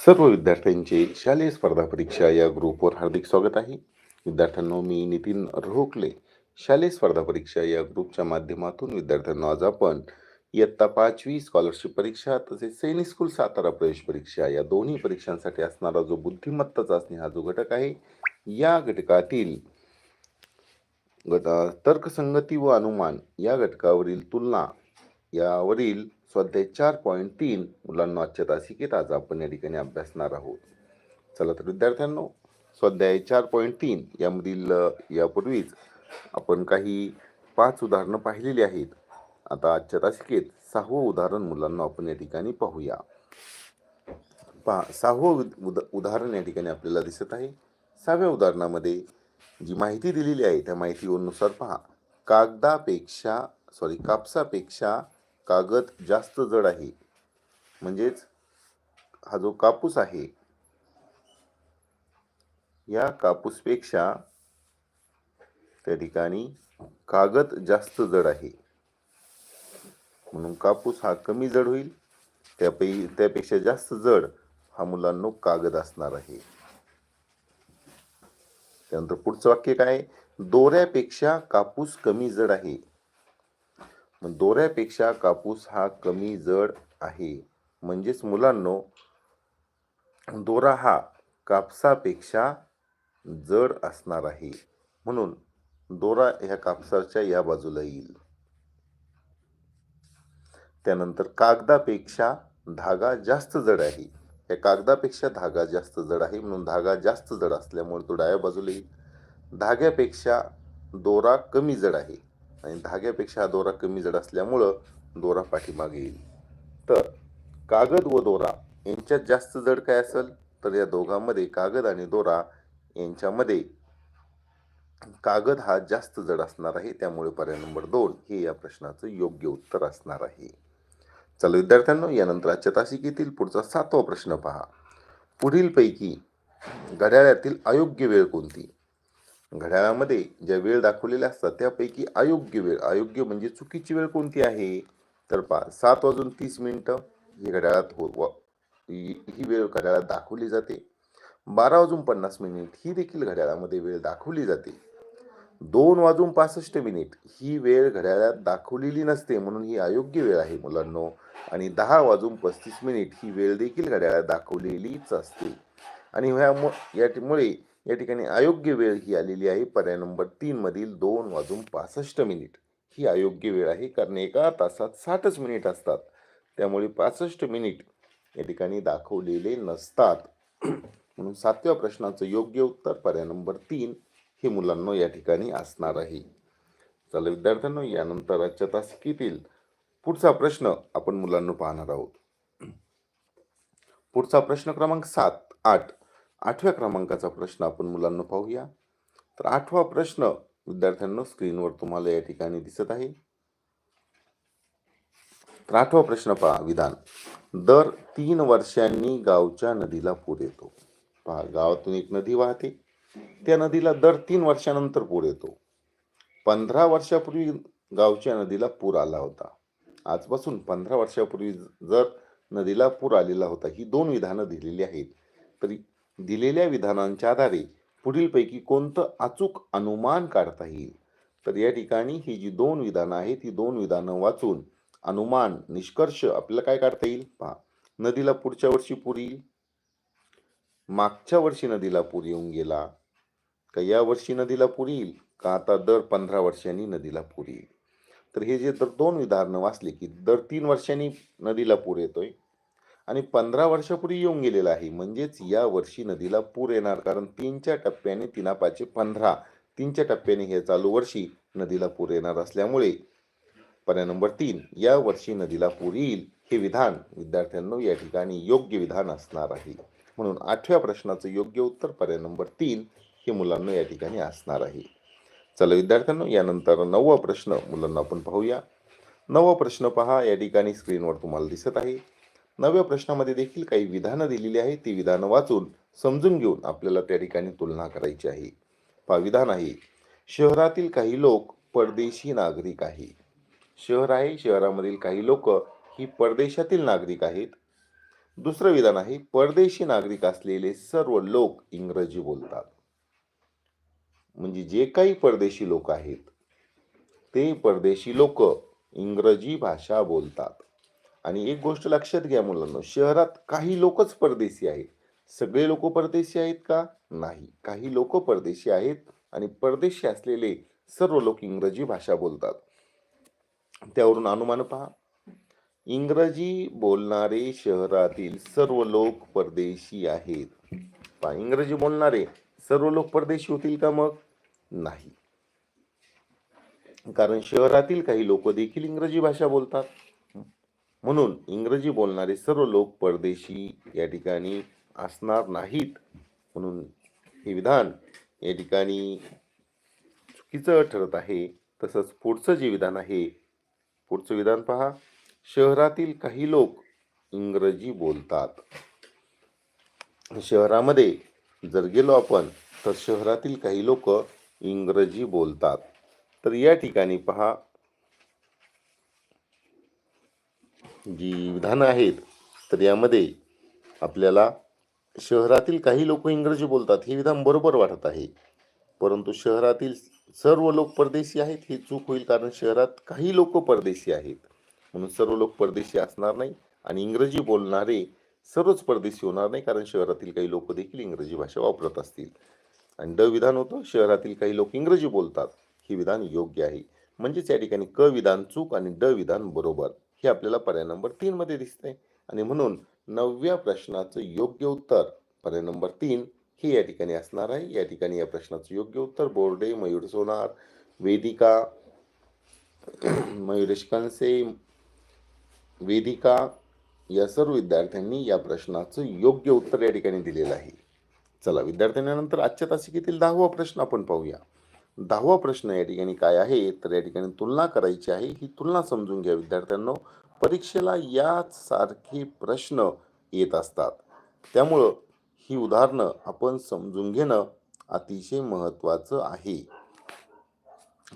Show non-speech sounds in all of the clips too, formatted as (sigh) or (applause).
सर्व विद्यार्थ्यांचे शालेय स्पर्धा परीक्षा या ग्रुपवर हार्दिक स्वागत आहे. विद्यार्थ्यांनो मी नितीन रोखले. शालेय स्पर्धा परीक्षा या ग्रुपच्या माध्यमातून विद्यार्थ्यांना आज आपण इयत्ता पाचवी स्कॉलरशिप परीक्षा तसेच सैनिक स्कूल सातारा प्रवेश परीक्षा या दोन्ही परीक्षांसाठी असणारा जो बुद्धिमत्ता चाचणी हा जो घटक आहे या घटकातील गट तर्कसंगती व अनुमान या घटकावरील तुलना यावरील स्वाध्याय चार पॉईंट तीन मुलांना आजच्या तासिकेत आज आपण या ठिकाणी अभ्यासणार आहोत. चला तर विद्यार्थ्यांनो स्वाध्याय चार पॉईंट तीन यामधील यापूर्वीच आपण काही पाच उदाहरणं पाहिलेली आहेत. आता आजच्या तासिकेत सहावं उदाहरण मुलांना आपण या ठिकाणी पाहूया. पहा सहावं उद- उद- उदाहरण या ठिकाणी आपल्याला दिसत आहे. सहाव्या उदाहरणामध्ये जी माहिती दिलेली आहे त्या माहितीनुसार पहा कागदापेक्षा सॉरी कापसापेक्षा कागद जास्त जड आहे. म्हणजेच हा जो कापूस आहे या कापूसपेक्षा त्या ठिकाणी कागद जास्त जड आहे. म्हणून कापूस हा कमी जड होईल त्यापै त्यापेक्षा जास्त जड हा मुलांनो कागद असणार आहे. त्यानंतर पुढचं वाक्य काय दोऱ्यापेक्षा कापूस कमी जड आहे. दोऱ्यापेक्षा कापूस हा कमी जड आहे. म्हणजेच मुलांनो दोरा हा कापसापेक्षा जड असणार आहे. म्हणून दोरा ह्या कापसाच्या या बाजूला येईल. त्यानंतर कागदापेक्षा धागा जास्त जड आहे. या कागदापेक्षा धागा जास्त जड आहे. म्हणून धागा जास्त जड असल्यामुळे तो डाव्या बाजूला येईल. धाग्यापेक्षा दोरा कमी जड आहे. आणि धाग्यापेक्षा हा दोरा कमी जड असल्यामुळं दोरा पाठीमागे येईल. तर कागद व दोरा यांच्यात जास्त जड काय असेल? तर या दोघांमध्ये कागद आणि दोरा यांच्यामध्ये कागद हा जास्त जड असणार आहे. त्यामुळे पर्याय नंबर दोन हे या प्रश्नाचं योग्य उत्तर असणार आहे. चला विद्यार्थ्यांनो यानंतर आजच्या तासिकेतील पुढचा सातवा प्रश्न पहा. पुढीलपैकी घड्याळातील अयोग्य वेळ कोणती? घड्याळामध्ये ज्या वेळ दाखवलेल्या असतात त्यापैकी अयोग्य वेळ अयोग्य म्हणजे चुकीची वेळ कोणती आहे? तर पा सात वाजून तीस मिनिटं ही घड्याळात हो ही वेळ घड्याळात दाखवली जाते. बारा वाजून पन्नास मिनिट ही देखील घड्याळामध्ये वेळ दाखवली जाते. दोन वाजून पासष्ट मिनिट ही वेळ घड्याळात दाखवलेली नसते म्हणून ही अयोग्य वेळ आहे मुलांनो. आणि दहा वाजून पस्तीस मिनिट ही वेळ देखील घड्याळात दाखवलेलीच असते. आणि ह्यामु यामुळे या ठिकाणी अयोग्य वेळ ही आलेली आहे. पर्याय नंबर तीन मधील दोन वाजून पासष्ट मिनिट. ही अयोग्य वेळ आहे कारण एका तासात साठच मिनिट असतात. त्यामुळे पासष्ट मिनिट या ठिकाणी दाखवलेले नसतात. म्हणून सातव्या प्रश्नाचं योग्य उत्तर पर्याय नंबर तीन हे मुलांना या ठिकाणी असणार आहे. चला विद्यार्थ्यांनो यानंतर आजच्या तासिकेतील पुढचा प्रश्न आपण मुलांना पाहणार आहोत. पुढचा प्रश्न क्रमांक सात आठ. आठव्या क्रमांकाचा प्रश्न आपण मुलांना पाहूया. तर आठवा प्रश्न विद्यार्थ्यांना स्क्रीनवर तुम्हाला या ठिकाणी दिसत आहे. तर आठवा प्रश्न पहा विधान. दर तीन वर्षांनी गावच्या नदीला पूर येतो. पहा गावातून एक नदी वाहते. त्या नदीला दर तीन वर्षानंतर पूर येतो. पंधरा वर्षापूर्वी गावच्या नदीला पूर आला होता. आजपासून पंधरा वर्षापूर्वी जर नदीला पूर आलेला होता ही दोन विधानं दिलेली आहेत. तरी दिलेल्या विधानांच्या आधारे पुढीलपैकी कोणतं अचूक अनुमान काढता येईल? तर या ठिकाणी ही जी दोन विधानं आहेत ती दोन विधानं वाचून अनुमान निष्कर्ष आपल्याला काय काढता येईल? पहा. नदीला पुढच्या वर्षी पूर येईल. मागच्या वर्षी नदीला पूर येऊन गेला. का या वर्षी नदीला पूर येईल? का आता दर पंधरा वर्षांनी नदीला पूर येईल? तर हे जे दर दोन उदाहरणं वाचले की दर तीन वर्षांनी नदीला पूर येतोय. आणि पंधरा वर्षापूर्वी येऊन गेलेला आहे. म्हणजेच या वर्षी नदीला पूर येणार. कारण तीनच्या टप्प्याने तीना पाचशे पंधरा तीनच्या टप्प्याने हे चालू वर्षी नदीला पूर येणार असल्यामुळे पर्याय नंबर तीन या वर्षी नदीला पूर येईल हे विधान विद्यार्थ्यांनो या ठिकाणी योग्य विधान असणार आहे. म्हणून आठव्या प्रश्नाचं योग्य उत्तर पर्याय नंबर तीन हे मुलांना या ठिकाणी असणार आहे. चला विद्यार्थ्यांनो यानंतर नववा प्रश्न मुलांना आपण पाहूया. नववा प्रश्न पहा. या ठिकाणी स्क्रीनवर तुम्हाला दिसत आहे. नव्या प्रश्नामध्ये देखील काही विधानं दिलेली आहेत. ती विधानं वाचून समजून घेऊन आपल्याला त्या ठिकाणी तुलना करायची आहे. विधान आहे. शहरातील काही लोक परदेशी नागरिक आहे. शहर आहे शहरामधील काही लोक ही परदेशातील नागरिक आहेत. दुसरं विधान आहे परदेशी नागरिक असलेले सर्व लोक इंग्रजी बोलतात. म्हणजे जे काही परदेशी लोक आहेत ते परदेशी लोक इंग्रजी भाषा बोलतात. आणि एक गोष्ट लक्षात घ्या मुलांना शहरात काही लोकच परदेशी आहेत. सगळे लोक परदेशी आहेत का? नाही. काही लोक परदेशी आहेत आणि परदेशी असलेले सर्व लोक इंग्रजी भाषा बोलतात. त्यावरून अनुमान पहा. इंग्रजी बोलणारे शहरातील सर्व लोक परदेशी आहेत. पहा इंग्रजी बोलणारे सर्व लोक परदेशी होतील का मग? नाही. कारण शहरातील काही लोक देखील इंग्रजी भाषा बोलतात. म्हणून इंग्रजी बोलणारे सर्व लोक परदेशी या ठिकाणी असणार नाहीत. म्हणून हे विधान या ठिकाणी चुकीचं ठरत आहे. तसंच पुढचं जे विधान आहे पुढचं विधान पहा. शहरातील काही लोक इंग्रजी बोलतात. शहरामध्ये जर गेलो आपण तर शहरातील काही लोक इंग्रजी बोलतात. तर या ठिकाणी पहा जी विधानं आहेत तर यामध्ये आपल्याला शहरातील काही लोक इंग्रजी बोलतात हे विधान बरोबर वाटत आहे. परंतु शहरातील सर्व लोक परदेशी आहेत हे चूक होईल कारण शहरात काही लोक परदेशी आहेत. म्हणून सर्व लोक परदेशी असणार नाही आणि इंग्रजी बोलणारे सर्वच परदेशी होणार नाही कारण शहरातील काही लोक देखील इंग्रजी भाषा वापरत असतील. आणि ड विधान होतं शहरातील काही लोक इंग्रजी बोलतात हे विधान योग्य आहे. म्हणजेच या ठिकाणी क विधान चूक आणि ड विधान बरोबर. हे आपल्याला पर्याय नंबर तीन मध्ये दिसते आणि म्हणून नवव्या प्रश्नाचं योग्य उत्तर पर्याय नंबर तीन हे या ठिकाणी असणार आहे. या ठिकाणी या प्रश्नाचं योग्य उत्तर बोर्डे मयूर सोनार वेदिका मयुरेश कनसे वेदिका या सर्व विद्यार्थ्यांनी या प्रश्नाचं योग्य उत्तर या ठिकाणी दिलेलं आहे. चला विद्यार्थ्यांनंतर आजच्या तासिकेतील दहावा प्रश्न आपण पाहूया. दहावा प्रश्न या ठिकाणी काय आहे? तर या ठिकाणी तुलना करायची आहे. ही तुलना समजून घ्या विद्यार्थ्यांनो. परीक्षेला याच सारखे प्रश्न येत असतात. त्यामुळं ही उदाहरणं आपण समजून घेणं अतिशय महत्त्वाचं आहे.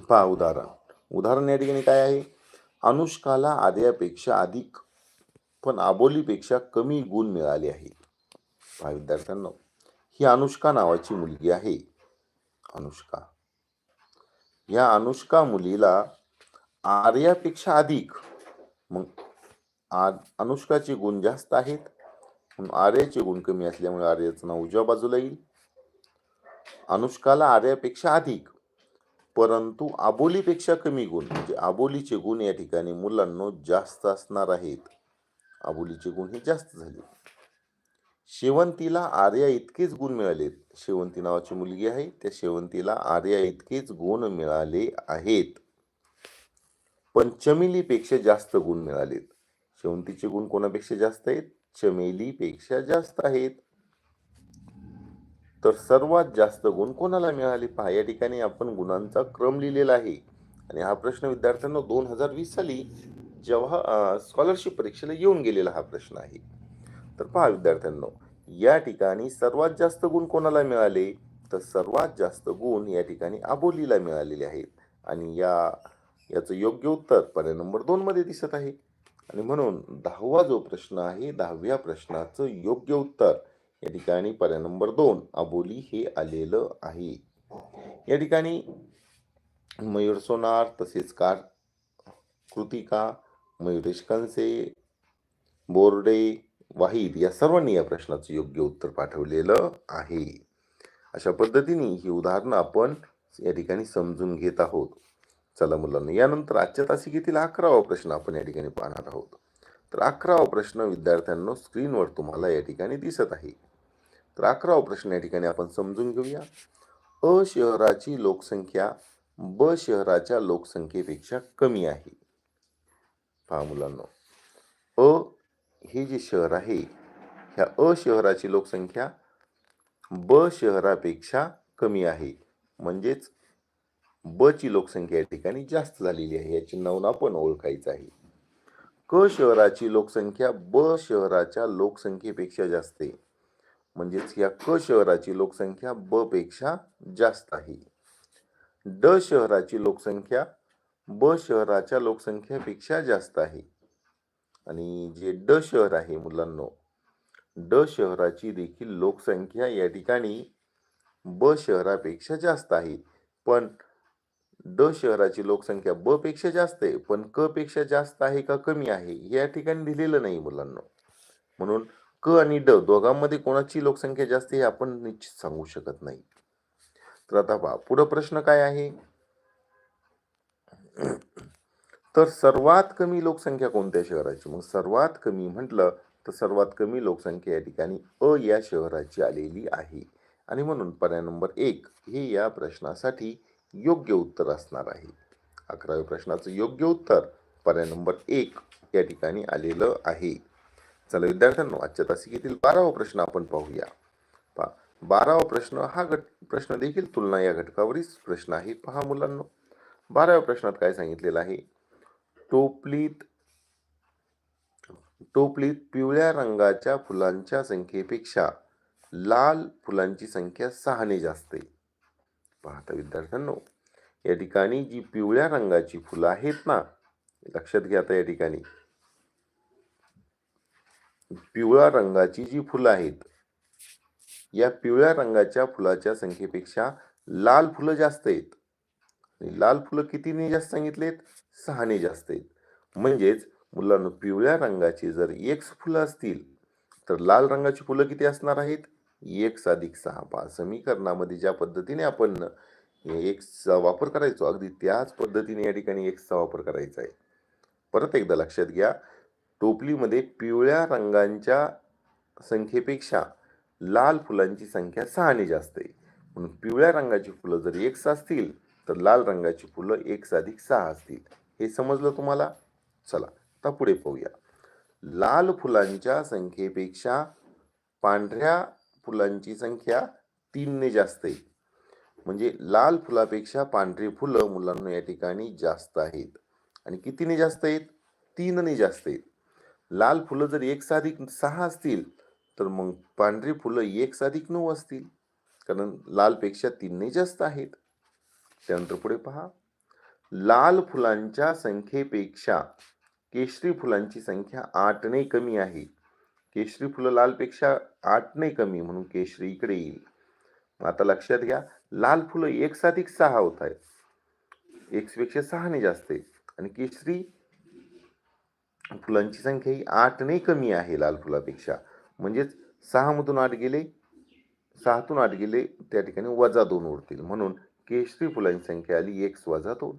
पहा उदाहरण. उदाहरण या ठिकाणी काय आहे? अनुष्काला आर्यापेक्षा अधिक पण आबोलीपेक्षा कमी गुण मिळाले आहेत. पहा विद्यार्थ्यांनो. ही अनुष्का नावाची मुलगी आहे. अनुष्का. या अनुष्का मुलीला आर्यापेक्षा अधिक. मग आ अनुष्काचे गुण जास्त आहेत. म्हणून आर्याचे गुण कमी असल्यामुळे आर्याचं नाव उजव्या बाजूला येईल. अनुष्काला आर्यापेक्षा अधिक. परंतु आबोलीपेक्षा कमी गुण म्हणजे आबोलीचे गुण या ठिकाणी मुलांना जास्त असणार आहेत. आबोलीचे गुण हे जास्त झाले. शेवंतीला आर्या इतकेच गुण मिळालेत शेवंती नावाची मुलगी आहे. त्या शेवंतीला आर्या इतकेच गुण मिळाले आहेत. पण चमेलीपेक्षा जास्त गुण मिळालेत. शेवंतीचे गुण कोणापेक्षा जास्त आहेत? चमेलीपेक्षा जास्त आहेत. तर सर्वात जास्त गुण कोणाला मिळाले? पहा या ठिकाणी आपण गुणांचा क्रम लिहिलेला आहे. आणि हा प्रश्न विद्यार्थ्यांना दोन हजार वीस साली जेव्हा स्कॉलरशिप परीक्षेला येऊन गेलेला हा प्रश्न आहे. तर पहा विद्यार्थ्यांनो या ठिकाणी सर्वात जास्त गुण कोणाला मिळाले? तर सर्वात जास्त गुण या ठिकाणी आबोलीला मिळालेले आहेत. आणि या याचं योग्य उत्तर पर्याय नंबर दोनमध्ये दिसत आहे. आणि म्हणून दहावा जो प्रश्न आहे दहाव्या प्रश्नाचं योग्य उत्तर या ठिकाणी पर्याय नंबर दोन आबोली हे आलेलं आहे. या ठिकाणी मयूर सोनार तसेच कार कृतिका मयुरेश कनसे बोर्डे वाहिद या सर्वांनी या प्रश्नाचं योग्य उत्तर पाठवलेलं आहे. अशा पद्धतीने ही उदाहरणं आपण या ठिकाणी समजून घेत आहोत. चला मुलांना यानंतर आजच्या तासिकेतील अकरावा प्रश्न आपण या ठिकाणी पाहणार आहोत. तर अकरावा प्रश्न विद्यार्थ्यांनो स्क्रीनवर तुम्हाला या ठिकाणी दिसत आहे. तर अकरावा प्रश्न या ठिकाणी आपण समजून घेऊया. अ शहराची लोकसंख्या ब शहराच्या लोकसंख्येपेक्षा कमी आहे. पहा मुलांनो. अ हे जे शहर आहे ह्या अ शहराची लोकसंख्या ब शहरापेक्षा कमी आहे. म्हणजेच ब ची लोकसंख्या या ठिकाणी जास्त झालेली आहे. याची नवना आपण ओळखायचं आहे. क शहराची लोकसंख्या ब शहराच्या लोकसंख्येपेक्षा जास्त आहे. म्हणजेच या क शहराची लोकसंख्या ब पेक्षा जास्त आहे. ड शहराची लोकसंख्या ब शहराच्या लोकसंख्येपेक्षा जास्त आहे. आणि जे ड शहर आहे मुलांनो ड शहराची देखील लोकसंख्या या ठिकाणी ब शहरापेक्षा जास्त आहे. पण ड शहराची लोकसंख्या ब पेक्षा जास्त आहे पण क पेक्षा जास्त आहे का कमी आहे हे या ठिकाणी दिलेलं नाही मुलांना. म्हणून क आणि ड दोघांमध्ये कोणाची लोकसंख्या जास्त आहे हे आपण निश्चित सांगू शकत नाही. तर आता पहा पुढं प्रश्न काय आहे? तर सर्वात कमी लोकसंख्या कोणत्या शहराची? मग सर्वात कमी म्हटलं तर सर्वात कमी लोकसंख्या या ठिकाणी अ या शहराची आलेली आहे. आणि म्हणून पर्याय नंबर एक हे या प्रश्नासाठी योग्य उत्तर असणार आहे. अकराव्या प्रश्नाचं योग्य उत्तर पर्याय नंबर एक या ठिकाणी आलेलं आहे. चला विद्यार्थ्यांनो आजच्या तासिकेतील बारावा प्रश्न आपण पाहूया. पहा बारावा प्रश्न हा घट प्रश्न देखील तुलना या घटकावरील प्रश्न आहे. पहा मुलांना बाराव्या प्रश्नात काय सांगितलेलं आहे? टोपलीत टोपलीत पिवळ्या रंगाच्या फुलांच्या संख्येपेक्षा लाल फुलांची संख्या सहाने जास्त आहे. पाहता विद्यार्थ्यांनो या ठिकाणी जी पिवळ्या रंगाची फुलं आहेत ना लक्षात घ्या आता या ठिकाणी. पिवळ्या रंगाची जी फुलं आहेत या पिवळ्या रंगाच्या फुलाच्या संख्येपेक्षा लाल फुलं जास्त आहेत. लाल फुलं कितीने जास्त सांगितलेत? सहाने जास्त आहेत. म्हणजेच मुलांना पिवळ्या रंगाची जर एक फुलं असतील तर लाल रंगाची फुलं किती असणार आहेत? एक अधिक सहा. पाच समीकरणामध्ये ज्या पद्धतीने आपण एक्सचा वापर करायचो अगदी त्याच पद्धतीने या ठिकाणी एक्सचा वापर करायचा आहे. परत एकदा लक्षात घ्या टोपलीमध्ये पिवळ्या रंगांच्या संख्येपेक्षा लाल फुलांची संख्या सहाने जास्त आहे. म्हणून पिवळ्या रंगाची फुलं जर एक असतील तर लाल रंगाची फुलं एक अधिक सहा असतील. हे समजलं तुम्हाला? चला आता पुढे पाहूया. लाल फुलांच्या संख्येपेक्षा पांढऱ्या फुलांची संख्या तीनने जास्त आहे. म्हणजे लाल फुलापेक्षा पांढरी फुलं मुलांना या ठिकाणी जास्त आहेत. आणि कितीने जास्त आहेत? तीनने जास्त आहेत. लाल फुलं जर एक साधिक सहा असतील तर मग पांढरी फुलं एक साधिक नऊ असतील. कारण लालपेक्षा तीनने जास्त आहेत. त्यानंतर पुढे पहा. लाल फुलांच्या संख्येपेक्षा केशरी फुलांची संख्या आठने कमी आहे. केशरी फुलं लालपेक्षा आठने कमी म्हणून केशरी इकडे येईल. आता लक्षात घ्या लाल फुलं एक साधिक सहा होत आहेत. एकपेक्षा सहाने जास्त आहे. आणि केशरी फुलांची संख्या ही आठने कमी आहे लाल फुलापेक्षा. म्हणजेच सहामधून आठ गेले सहातून आठ गेले त्या ठिकाणी वजा दोन उरतील. म्हणून केशरी फुलांची संख्या आली एक वजा दोन.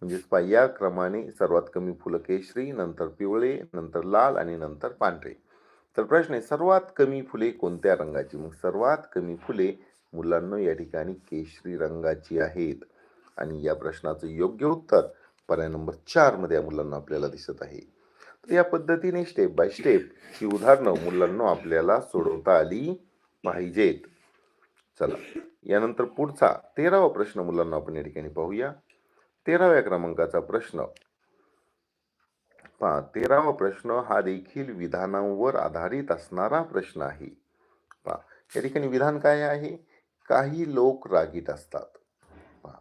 म्हणजेच पहा या क्रमाने सर्वात कमी फुलं केशरी नंतर पिवळे नंतर लाल आणि नंतर पांढरे. तर प्रश्न आहे सर्वात कमी फुले कोणत्या रंगाची? मग सर्वात कमी फुले मुलांना या ठिकाणी केशरी रंगाची आहेत. आणि या प्रश्नाचं योग्य उत्तर पर्याय नंबर चारमध्ये या मुलांना आपल्याला दिसत आहे. तर या पद्धतीने स्टेप बाय स्टेप ही उदाहरणं मुलांना आपल्याला सोडवता आली पाहिजेत. चला यानंतर पुढचा तेरावा प्रश्न मुलांना आपण या ठिकाणी पाहूया. तेराव्या क्रमांकाचा प्रश्न. पहा तेरावा प्रश्न हा देखील विधानांवर आधारित असणारा प्रश्न आहे. पहा या ठिकाणी विधान काय आहे? काही लोक रागीट असतात. पहा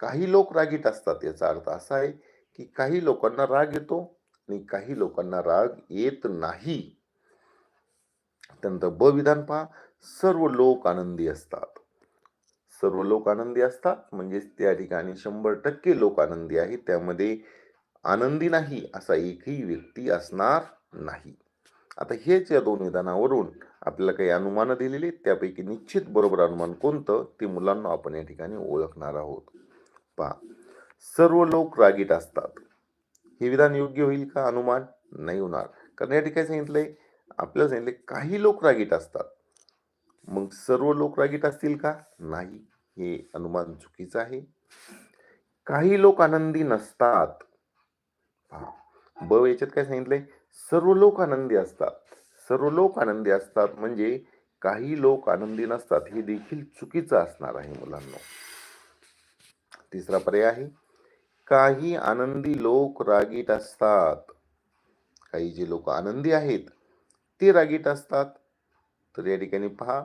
काही लोक रागीट असतात याचा अर्थ असा आहे की काही लोकांना राग येतो आणि काही लोकांना राग येत नाही. त्यानंतर ब विधान पहा सर्व लोक आनंदी असतात. सर्व लोक आनंदी असतात. म्हणजेच त्या ठिकाणी शंभर टक्के लोक आनंदी आहेत. त्यामध्ये आनंदी नाही असा एकही व्यक्ती असणार नाही. आता हेच या दोन विधानावरून आपल्याला काही अनुमानं दिलेली आहेत. त्यापैकी निश्चित बरोबर अनुमान कोणतं? ते मुलांना आपण या ठिकाणी ओळखणार आहोत. पहा. सर्व लोक रागीट असतात. हे विधान योग्य होईल का? अनुमान नाही होणार. कारण या ठिकाणी सांगितलंय आपल्याला सांगितले काही लोक रागीट असतात. मग सर्व लोक रागीट असतील का? नाही. हे अनुमान चुकीचं आहे. काही लोक आनंदी नसतात. ब याच्यात काय सांगितलंय? सर्व लोक आनंदी असतात. सर्व लोक आनंदी असतात म्हणजे काही लोक आनंदी नसतात हे देखील चुकीचं असणार आहे मुलांना. तिसरा पर्याय आहे काही आनंदी लोक रागीट असतात. काही जे लोक आनंदी आहेत ते रागीट असतात. तर या ठिकाणी पहा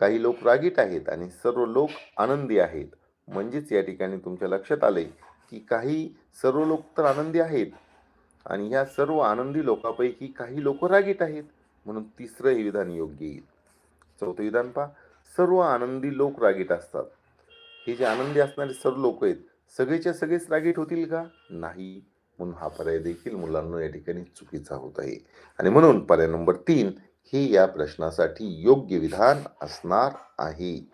काही लोक रागीट आहेत आणि सर्व लोक आनंदी आहेत. म्हणजेच या ठिकाणी तुमच्या लक्षात आले की काही सर्व लोक तर आनंदी आहेत आणि ह्या सर्व आनंदी लोकांपैकी काही लोक रागीट आहेत. म्हणून तिसरं हे विधान योग्य येईल. चौथं विधान पहा. सर्व आनंदी लोक रागीट असतात. हे जे आनंदी असणारे सर्व लोक आहेत सगळेच्या सगळेच रागीट होतील का? नाही. म्हणून हा पर्याय देखील मुलांना या ठिकाणी चुकीचा होत आहे. आणि म्हणून पर्याय नंबर तीन हे या प्रश्नासाठी योग्य विधान असणार आहे.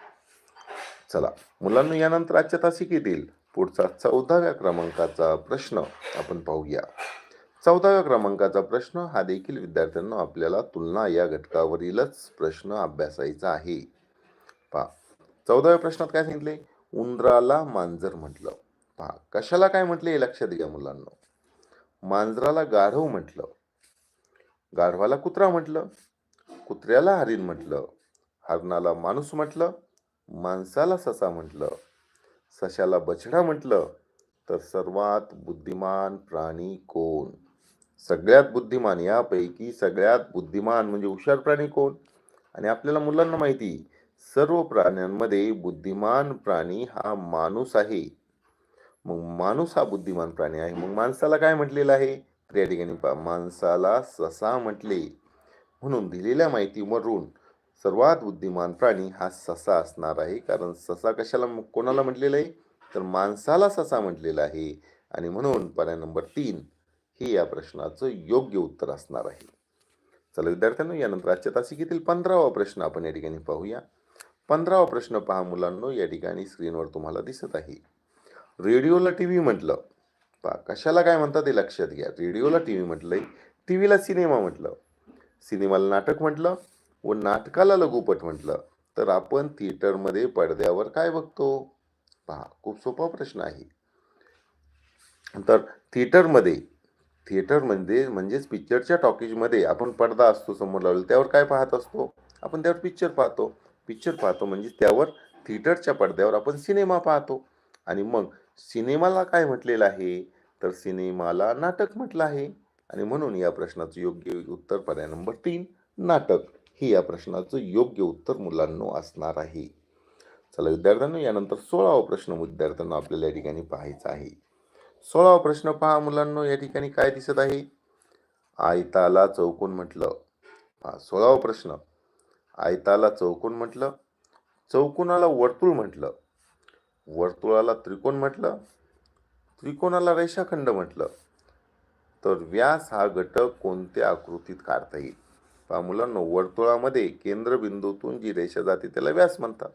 चला मुलांना यानंतर आजच्या तासिक येतील. पुढचा चौदाव्या क्रमांकाचा प्रश्न आपण पाहूया. चौदाव्या क्रमांकाचा प्रश्न हा देखील विद्यार्थ्यांना आपल्याला तुलना या घटकावरीलच प्रश्न अभ्यासायचा आहे. पहा चौदाव्या प्रश्नात काय सांगितले? उंदराला मांजर म्हटलं. पहा कशाला काय म्हटले हे लक्षात घ्या मुलांना. मांजराला गाढव म्हटलं. गाढवाला कुत्रा म्हटलं. कुत्र्याला हरिण म्हटलं. हरणाला माणूस म्हटलं. माणसाला ससा म्हटलं. सशाला बछडा म्हटलं. तर सर्वात बुद्धिमान प्राणी कोण? सगळ्यात बुद्धिमान यापैकी सगळ्यात बुद्धिमान म्हणजे हुशार प्राणी कोण? आणि आपल्याला मुलांना माहिती सर्व प्राण्यांमध्ये बुद्धिमान प्राणी हा माणूस आहे. मग माणूस हा बुद्धिमान प्राणी आहे. मग माणसाला काय म्हटलेलं आहे? तर या ठिकाणी माणसाला ससा म्हटले. म्हणून दिलेल्या माहितीवरून सर्वात बुद्धिमान प्राणी हा ससा असणार आहे. कारण ससा कशाला कोणाला म्हटलेलं आहे? तर माणसाला ससा म्हटलेला आहे. आणि म्हणून पर्याय नंबर तीन हे या प्रश्नाचं योग्य उत्तर असणार आहे. चला विद्यार्थ्यांनो यानंतर आजच्या तासिकेतील पंधरावा प्रश्न आपण या ठिकाणी पाहूया. पंधरावा प्रश्न पहा मुलांनो या ठिकाणी स्क्रीनवर तुम्हाला दिसत आहे. रेडिओला टी व्ही म्हटलं. पहा कशाला काय म्हणतात ते लक्षात घ्या. रेडिओला टी व्ही म्हटलंय टी व्हीला सिनेमा म्हटलं. सिनेमाला नाटक म्हटलं व नाटकाला लघुपट म्हटलं. तर आपण थिएटरमध्ये पडद्यावर काय बघतो? पहा खूप सोपा प्रश्न आहे. तर थिएटरमध्ये थिएटरमध्ये म्हणजेच पिक्चरच्या टॉकीजमध्ये आपण पडदा असतो समोर लावलेला त्यावर काय पाहत असतो? आपण त्यावर पिक्चर पाहतो. पिक्चर पाहतो म्हणजे त्यावर थिएटरच्या पडद्यावर आपण सिनेमा पाहतो. आणि मग सिनेमाला काय म्हटलेलं आहे? तर सिनेमाला नाटक म्हटलं आहे. आणि म्हणून या प्रश्नाचं योग्य उत्तर पर्याय नंबर तीन नाटक. हे या प्रश्नाचं योग्य उत्तर मुलांनो असणार आहे. चला विद्यार्थ्यांनो यानंतर सोळावा प्रश्न विद्यार्थ्यांना आपल्याला या ठिकाणी पाहायचा आहे. सोळावा प्रश्न पहा मुलांनो या ठिकाणी काय दिसत आहे? आयताला चौकोन म्हटलं. पहा सोळावा प्रश्न. आयताला चौकोन म्हटलं. चौकोनाला वर्तुळ म्हटलं. वर्तुळाला त्रिकोण म्हटलं. त्रिकोणाला रेषाखंड म्हटलं. तर व्यास हा घटक कोणत्या आकृतीत काढता येईल? पहा मुलांनो वर्तुळामध्ये केंद्रबिंदूतून जी रेषा जाते त्याला व्यास म्हणतात.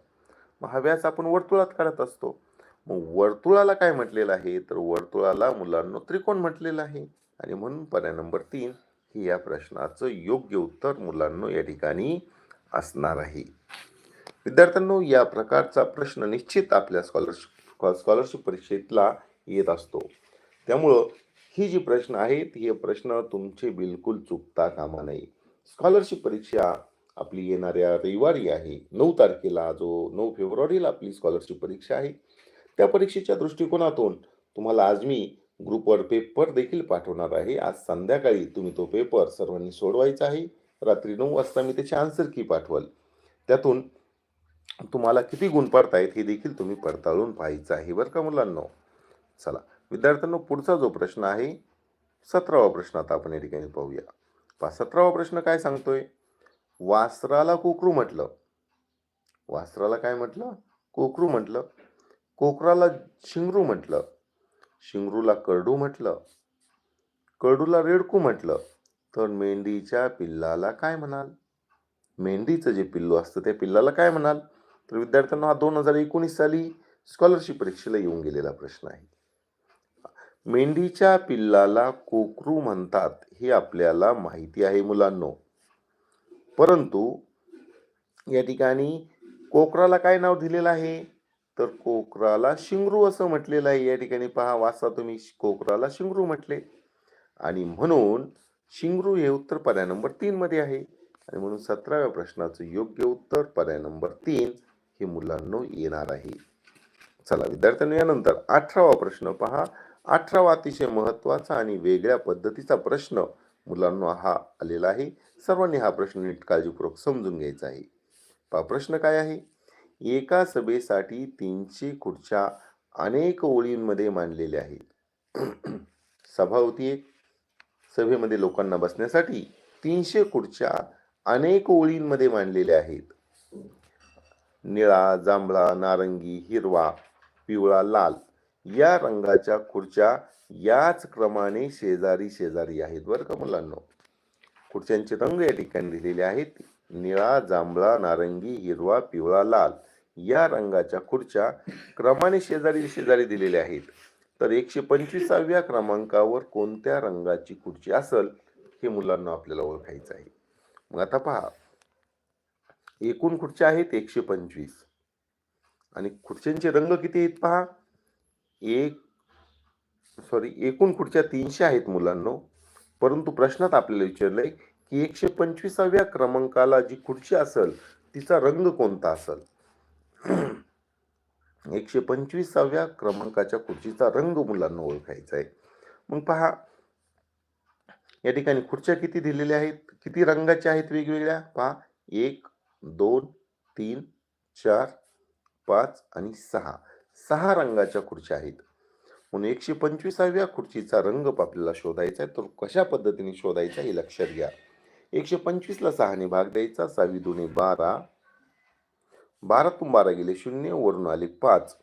मग हा व्यास आपण वर्तुळात काढत असतो. मग वर्तुळाला काय म्हटलेलं आहे? तर वर्तुळाला मुलांनो त्रिकोण म्हटलेलं आहे. आणि म्हणून पर्याय नंबर तीन ही या प्रश्नाचं योग्य उत्तर मुलांनो या ठिकाणी असणार आहे. विद्यार्थ्यांनो या प्रकारचा प्रश्न निश्चित आपल्या स्कॉलरशिप स्कॉलरशिप परीक्षेतला येत असतो. त्यामुळं ही जी प्रश्न आहेत हे प्रश्न तुमचे बिलकुल चुकता कामा नये. स्कॉलरशिप परीक्षा आपली येणाऱ्या रविवारी आहे. नऊ तारखेला जो नऊ फेब्रुवारीला आपली स्कॉलरशिप परीक्षा आहे. त्या परीक्षेच्या दृष्टिकोनातून तुम्हाला आज मी ग्रुपवर पेपर देखील पाठवणार आहे. आज संध्याकाळी तुम्ही तो पेपर सर्वांनी सोडवायचा आहे. रात्री नऊ वाजता मी त्याची आन्सर की पाठवल. त्यातून तुम्हाला किती गुण पडतायत हे देखील तुम्ही पडताळून पाहायचं आहे बरं का मुलांनो? चला. विद्यार्थ्यांनो पुढचा जो प्रश्न आहे सतरावा प्रश्न आता आपण या ठिकाणी पाहूया. पहा सतरावा प्रश्न काय सांगतोय? वासराला कोकरू म्हटलं. वासराला काय म्हटलं? कोकरू म्हटलं. कोकराला शिंगरू म्हटलं. शिंगरूला करडू म्हटलं. करडूला रेडकू म्हटलं. तर मेंढीच्या पिल्लाला काय म्हणाल? मेंढीचं जे पिल्लू असतं त्या पिल्लाला काय म्हणाल? तर विद्यार्थ्यांना हा दोन हजार एकोणीस साली स्कॉलरशिप परीक्षेला येऊन गेलेला प्रश्न आहे. मेंढीच्या पिल्लाला कोकरू म्हणतात हे आपल्याला माहिती आहे मुलांनो. परंतु या ठिकाणी कोकराला काय नाव दिलेलं आहे? तर कोकराला शिंगरू असं म्हटलेलं आहे. या ठिकाणी पहा वाचा तुम्ही कोकराला शिंगरू म्हटले. आणि म्हणून शिंगरू हे उत्तर पर्याय नंबर तीन मध्ये आहे. आणि म्हणून सतराव्या प्रश्नाचं योग्य उत्तर पर्याय नंबर तीन हे मुलांनो येणार आहे. चला विद्यार्थ्यांनो यानंतर अठरावा प्रश्न पहा. अठरावा अतिशय महत्त्वाचा आणि वेगळ्या पद्धतीचा प्रश्न मुलांनो हा आलेला आहे. सर्वांनी हा प्रश्न नीट काळजीपूर्वक समजून घ्यायचा आहे. पहा प्रश्न काय आहे? एका सभेसाठी तीनशे खुर्च्या अनेक ओळींमध्ये मांडलेल्या आहेत. (clears throat) सभा होती एक. सभेमध्ये लोकांना बसण्यासाठी तीनशे खुर्च्या अनेक ओळींमध्ये मांडलेल्या आहेत. निळा जांभळा नारंगी हिरवा पिवळा लाल. या रंगाच्या खुर्च्या याच क्रमाने शेजारी शेजारी आहेत बरं का मुलांना. खुर्च्यांचे रंग या ठिकाणी दिलेले आहेत. निळा जांभळा नारंगी हिरवा पिवळा लाल या रंगाच्या खुर्च्या क्रमाने शेजारी शेजारी दिलेल्या आहेत. तर एकशे पंचवीसाव्या क्रमांकावर कोणत्या रंगाची खुर्ची असल हे मुलांना आपल्याला ओळखायचं आहे. मग आता पहा. एकूण खुर्च्या आहेत एकशे पंचवीस. आणि खुर्च्यांचे रंग किती आहेत पहा? एक सॉरी एकूण खुर्च्या तीनशे आहेत मुलांनो. परंतु प्रश्नात आपल्याला विचारलंय की एकशे पंचवीसाव्या क्रमांकाला जी खुर्ची असेल तिचा रंग कोणता असेल? (clears throat) एकशे पंचवीसाव्या क्रमांकाच्या खुर्चीचा रंग मुलांना ओळखायचा आहे. मग पहा या ठिकाणी खुर्च्या किती दिलेल्या आहेत? किती रंगाच्या आहेत वेगवेगळ्या? पहा एक दोन तीन चार पाच आणि सहा. सहा रंगाच्या खुर्च्या आहेत. म्हणून एकशे पंचवीसाव्या खुर्चीचा रंग आपल्याला शोधायचा आहे तर कशा पद्धतीने शोधायचा हे लक्षात घ्या. एकशे पंचवीसला सहाने भाग द्यायचा सहावी दोन्ही बारा बारातून बारा गेले शून्य वरून आले पाच.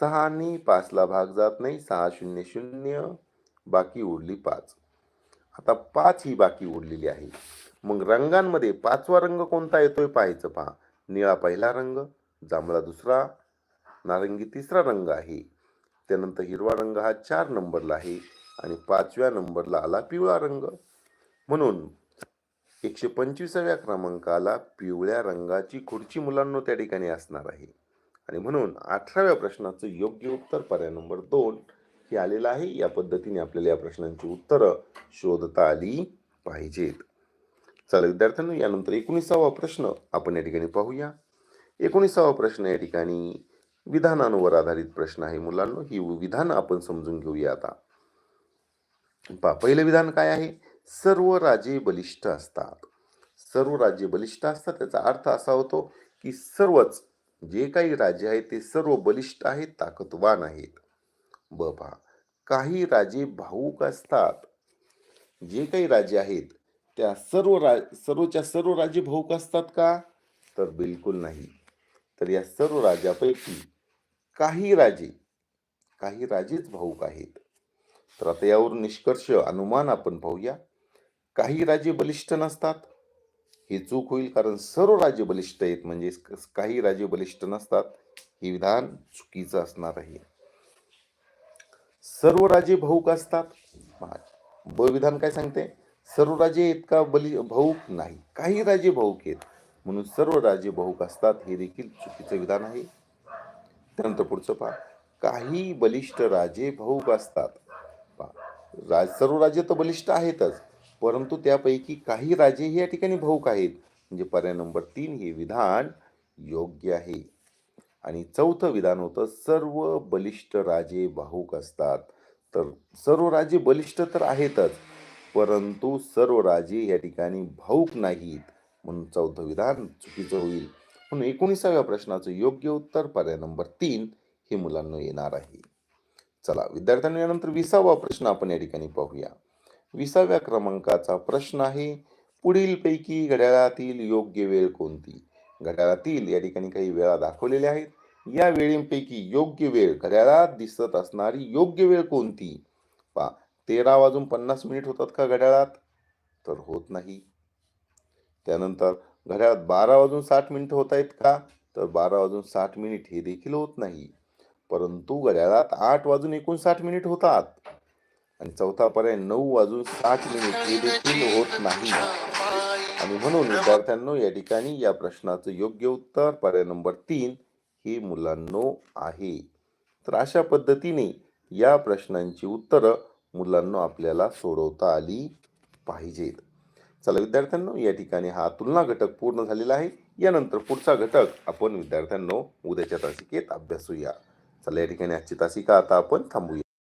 सहाने पाचला भाग जात नाही सहा शून्य शून्य बाकी उरली पाच. आता पाच ही बाकी उरलेली आहे. मग रंगांमध्ये पाचवा रंग कोणता येतोय पाहायचं पहा. निळा पहिला रंग जांभळा दुसरा नारंगी तिसरा रंग आहे. त्यानंतर हिरवा रंग हा चार नंबरला आहे आणि पाचव्या नंबरला आला पिवळा रंग. म्हणून एकशे पंचवीसाव्या क्रमांकाला पिवळ्या रंगाची खुर्ची मुलांना त्या ठिकाणी असणार आहे. आणि म्हणून अठराव्या प्रश्नाचं योग्य उत्तर पर्याय नंबर दोन हे आलेलं आहे. या पद्धतीने आपल्याला या प्रश्नांची उत्तरं शोधता आली पाहिजेत. चला विद्यार्थ्यांनो यानंतर एकोणीसावा प्रश्न आपण या ठिकाणी पाहूया. एकोणीसावा प्रश्न या ठिकाणी विधानांवर आधारित प्रश्न आहे मुलांना. ही विधान आपण समजून घेऊया आता. पा पहिलं विधान काय आहे? सर्व राजे बलिष्ठ असतात. सर्व राज्य बलिष्ठ असतात. त्याचा अर्थ असा होतो की सर्वच जे काही राज्य आहेत ते सर्व बलिष्ठ आहेत ताकदवान आहेत. ब पहा काही राजे भाऊक असतात. जे काही राज्य आहेत त्या सर्व रा सर्वच्या सर्व राजे भाऊक असतात का? तर बिलकुल नाही. तर या सर्व राजापैकी काही राजे काही राजेच भाऊक आहेत. तर आता यावरून निष्कर्ष अनुमान आपण पाहूया. काही राजे बलिष्ठ नसतात. हे चूक होईल कारण सर्व राजे बलिष्ठ आहेत. म्हणजे काही राजे बलिष्ठ नसतात. हे विधान चुकीचं असणार आहे. सर्व राजे भाऊक असतात. ब विधान काय सांगते? सर्व राजे आहेत का बली भाऊक नाही. काही राजे भाऊक आहेत. म्हणून सर्व राजे भाऊक असतात हे देखील चुकीचं विधान आहे. त्यानंतर पुढचं पहा. काही बलिष्ठ राजे भाऊक असतात. पहा, राज सर्व राजे तर बलिष्ठ आहेतच. परंतु त्यापैकी काही राजे हे या ठिकाणी भाऊक आहेत. म्हणजे पर्याय नंबर तीन हे विधान योग्य आहे. आणि चौथं विधान होतं सर्व बलिष्ठ राजे भाऊक असतात. तर सर्व राजे बलिष्ठ तर आहेतच. परंतु सर्व राजे या ठिकाणी भाऊक नाहीत. म्हणून चौथं विधान चुकीचं होईल. म्हणून एकोणीसाव्या प्रश्नाचं योग्य उत्तर पर्याय नंबर तीन हे मुलांना येणार आहे. चला विद्यार्थ्यांनी यानंतर विसावा प्रश्न आपण या ठिकाणी पाहूया. विसाव्या क्रमांकाचा प्रश्न आहे पुढीलपैकी घड्याळातील योग्य वेळ कोणती? घड्याळातील या ठिकाणी काही वेळा दाखवलेल्या आहेत. या वेळेपैकी योग्य वेळ घड्याळात दिसत असणारी योग्य वेळ कोणती? पा तेरा वाजून पन्नास मिनिट होतात का घड्याळात? तर होत नाही. त्यानंतर घड्याळात बारा वाजून साठ मिनिट होत आहेत का? तर बारा वाजून साठ मिनिट हे देखील होत नाही. परंतु घड्याळात आठ वाजून एकोणसाठ मिनिट होतात. आणि चौथा पर्याय नऊ वाजून साठ मिनिट हे देखील होत नाही. आणि म्हणून विद्यार्थ्यांनो या ठिकाणी या प्रश्नाचं योग्य उत्तर पर्याय नंबर तीन हे मुलांनो आहे. तर अशा पद्धतीने या प्रश्नांची उत्तरं मुलांना आपल्याला सोडवता आली पाहिजेत. चला विद्यार्थ्यांनो या ठिकाणी हा तुलना घटक पूर्ण झालेला आहे. यानंतर पुढचा घटक आपण विद्यार्थ्यांनो उद्याच्या तासिकेत अभ्यासूया. चला या ठिकाणी आजची तासिका आता आपण थांबूया.